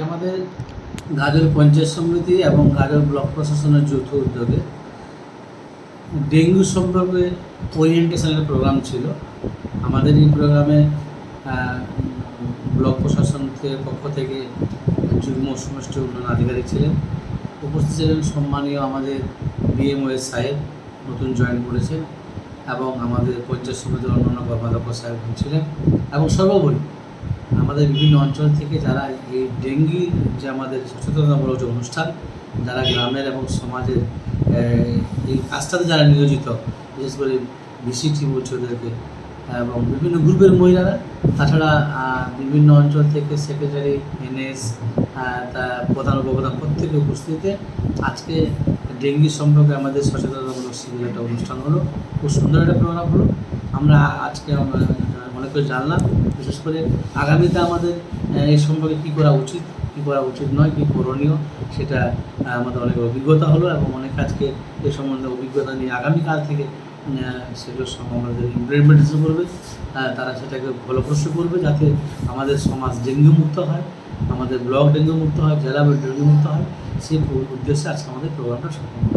আমাদের গাজর পঞ্চায়েত সমিতি এবং গাজর ব্লক প্রশাসনের যৌথ উদ্যোগে ডেঙ্গু সম্পর্কে ওরিয়েন্টেশনের প্রোগ্রাম ছিল। আমাদের এই প্রোগ্রামে ব্লক প্রশাসনের পক্ষ থেকে যুগ্ম সমষ্টি উন্নয়ন আধিকারিক ছিলেন। উপস্থিত ছিলেন সম্মানীয় আমাদের বিএমওএস সাহেব, নতুন জয়েন করেছেন এবং আমাদের পঞ্চায়েত সমিতির অন্যান্য কর্মাধ্যক্ষ সাহেব ছিলেন এবং সর্বোপরি আমাদের বিভিন্ন অঞ্চল থেকে যারা এই ডেঙ্গি যে আমাদের সচেতনতামূলক যে অনুষ্ঠান, যারা গ্রামের এবং সমাজের এই কাজটাতে যারা নিয়োজিত, বিশেষ করে বিসিটি বলছে এবং বিভিন্ন গ্রুপের মহিলারা, তাছাড়া বিভিন্ন অঞ্চল থেকে সেক্রেটারি এনএস তার প্রধান উপপ্রধান প্রত্যেকের উপস্থিতিতে আজকে ডেঙ্গি সম্পর্কে আমাদের সচেতনতামূলক শিবির একটা অনুষ্ঠান হলো। খুব সুন্দর একটা প্রোগ্রাম হলো। আমরা আজকে আমরা অনেক কিছু জানলাম, বিশেষ করে আগামীতে আমাদের এই সম্পর্কে কী করা উচিত, কী করা উচিত নয়, কী করণীয়, সেটা আমাদের অনেক অভিজ্ঞতা হলো এবং অনেক আজকে এ সম্বন্ধে অভিজ্ঞতা নিয়ে আগামীকাল থেকে সেগুলো আমাদের ইমপ্লিমেন্টেশন করবে তারা সেটাকে ফলপ্রসূ করবে যাতে আমাদের সমাজ ডেঙ্গু মুক্ত হয়, আমাদের ব্লক ডেঙ্গু মুক্ত হয়, জেলা ডেঙ্গু মুক্ত হয় সেই উদ্দেশ্যে আজকে আমাদের প্রোগ্রামটা সম্পন্ন